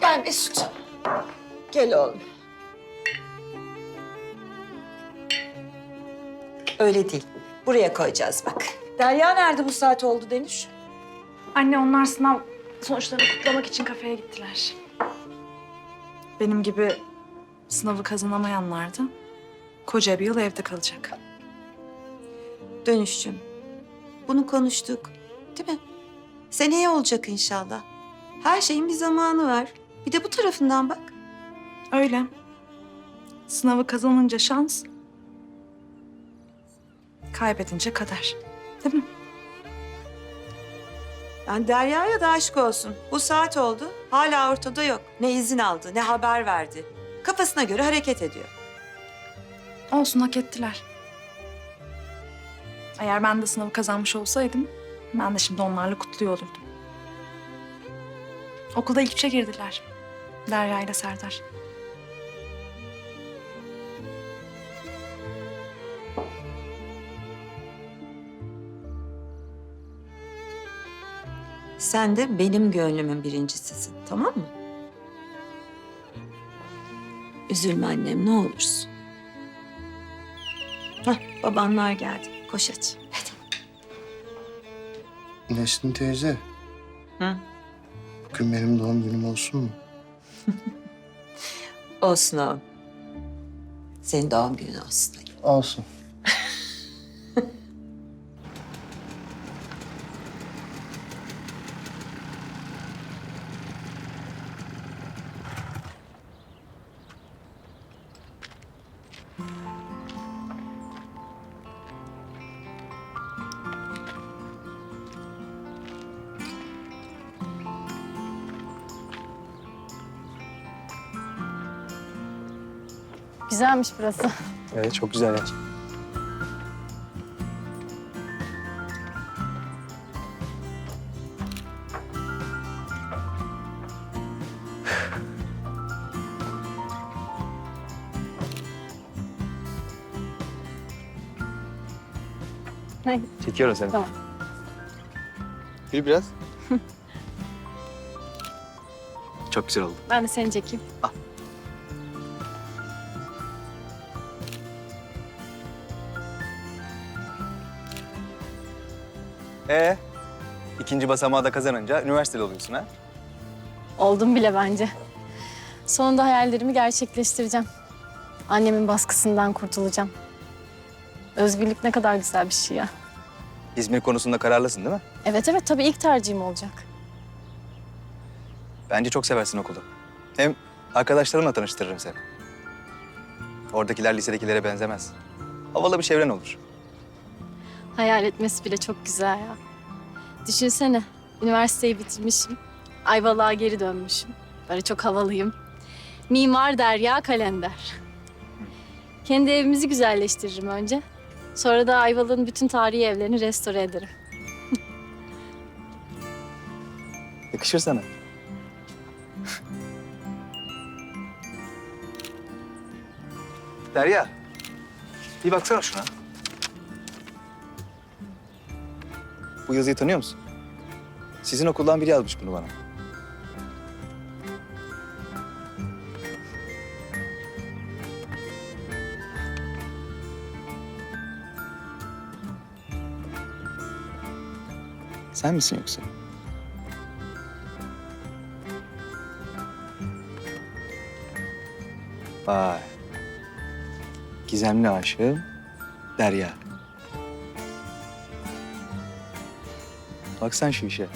Gel Mesut. Gel oğlum. Öyle değil. Buraya koyacağız bak. Derya nerede bu saat oldu Deniz? Anne onlar sınav sonuçlarını kutlamak için kafeye gittiler. Benim gibi sınavı kazanamayanlar da koca bir yıl evde kalacak. Dönüşçüm. Bunu konuştuk. Değil mi? Seneye olacak inşallah. Her şeyin bir zamanı var. Bir de bu tarafından bak. Öyle. Sınavı kazanınca şans, kaybedince kader. Değil mi? Yani Derya'ya da aşk olsun. Bu saat oldu. Hala ortada yok. Ne izin aldı, ne haber verdi. Kafasına göre hareket ediyor. Olsun hak ettiler. Eğer ben de sınavı kazanmış olsaydım ben de şimdi onlarla kutluyor olurdum. Okulda ilk üçe girdiler. Derya ile Serdar. Sen de benim gönlümün birincisisin. Tamam mı? Üzülme annem ne olursun. Hah, babanlar geldi. Koş hadi. Hadi. Nesrin teyze. Hı? Bugün benim doğum günüm olsun mu? Olsun oğlum. Senin doğum günün olsun. Olsun. Güzelmiş burası. Evet çok güzel yer. Ay, Çekiyorum seni. Tamam. Gül biraz. çok güzel oldu. Ben de seni çekeyim. Ee, ikinci basamağı da kazanınca üniversiteli oluyorsun ha? Oldum bile bence. Sonunda hayallerimi gerçekleştireceğim. Annemin baskısından kurtulacağım. Özgürlük ne kadar güzel bir şey ya. İzmir konusunda kararlısın değil mi? Evet evet tabii ilk tercihim olacak. Bence çok seversin okulu. Hem arkadaşlarımla tanıştırırım seni. Oradakiler lisedekilere benzemez. Havalı bir çevren olur. Hayal etmesi bile çok güzel ya. Düşünsene, üniversiteyi bitirmişim. Ayvalık'a geri dönmüşüm. Böyle çok havalıyım. Mimar Derya Kalender. Kendi evimizi güzelleştiririm önce. Sonra da Ayvalık'ın bütün tarihi evlerini restore ederim. Yakışır sana. Derya, bir baksana şuna. Bu yazıyı tanıyor musun? Sizin okuldan biri yazmış bunu bana. Sen misin yoksa? Vay. Gizemli aşığım Derya. Bak sen şu işe.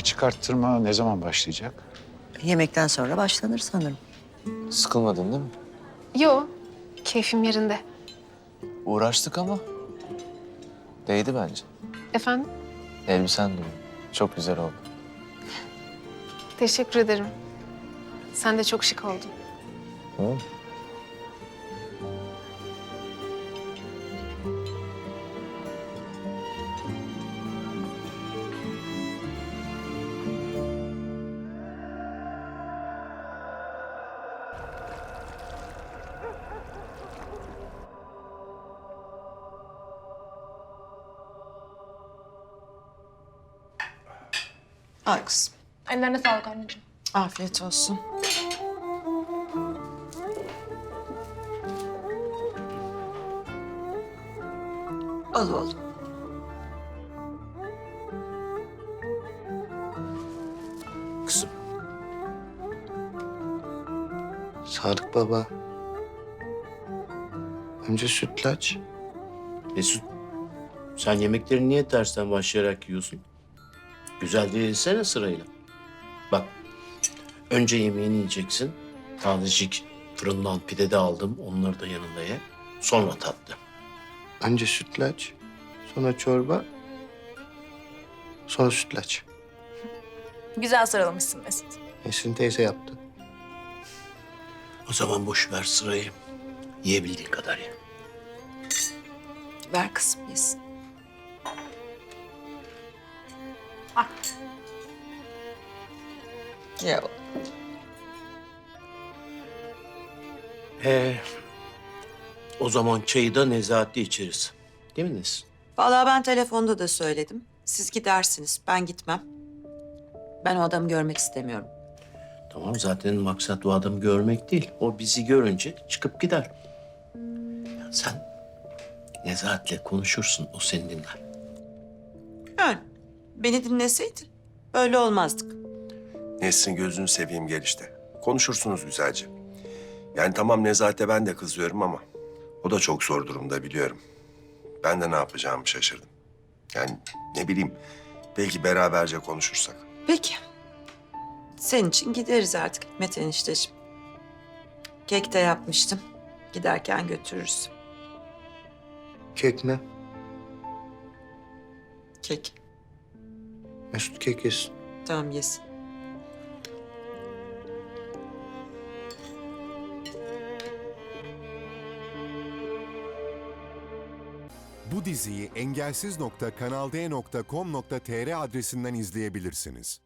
Açık arttırma ne zaman başlayacak? Yemekten sonra başlanır sanırım. Sıkılmadın değil mi? Yo, keyfim yerinde. Uğraştık ama değdi bence. Efendim? Elbisen duruyor. Çok güzel oldu. Teşekkür ederim. Sen de çok şık oldun. Hı? Al kızım. Ellerine sağlık anneciğim. Afiyet olsun. Al oğlum. Baba. Önce sütlaç. Mesut, sen yemekleri niye tersten başlayarak yiyorsun? Güzel diye yesene sırayla. Bak, önce yemeğini yiyeceksin. Tazecik fırından pide de aldım, onları da yanında ye. Sonra tatlı. Önce sütlaç. Sonra çorba. Sonra sütlaç. Güzel sıralamışsın Mesut. Esin teyze yaptı. O zaman boş ver sırayı. Yiyebildiğin kadar ye. Ver kızım yesin. Ya Ee, o zaman çayı da nezahatli içeriz. Değil mi Nesin? Vallahi ben telefonda da söyledim. Siz gidersiniz, ben gitmem. Ben o adamı görmek istemiyorum. Tamam zaten maksat o adamı görmek değil. O bizi görünce çıkıp gider. Ya sen Nezahat'le konuşursun, o seni dinler. Yani beni dinleseydi böyle olmazdık. Nesrin gözünü seveyim gel işte. Konuşursunuz güzelce. Yani tamam Nezahat'e ben de kızıyorum ama o da çok zor durumda biliyorum. Ben de ne yapacağımı şaşırdım. Yani ne bileyim belki beraberce konuşursak. Peki. Senin için gideriz artık Hikmet enişteciğim. Kek de yapmıştım. Giderken götürürüz. Kek ne? Kek. Mesut kek yesin. Tamam yesin. Bu diziyi engelsiz.kanalde.com.tr adresinden izleyebilirsiniz.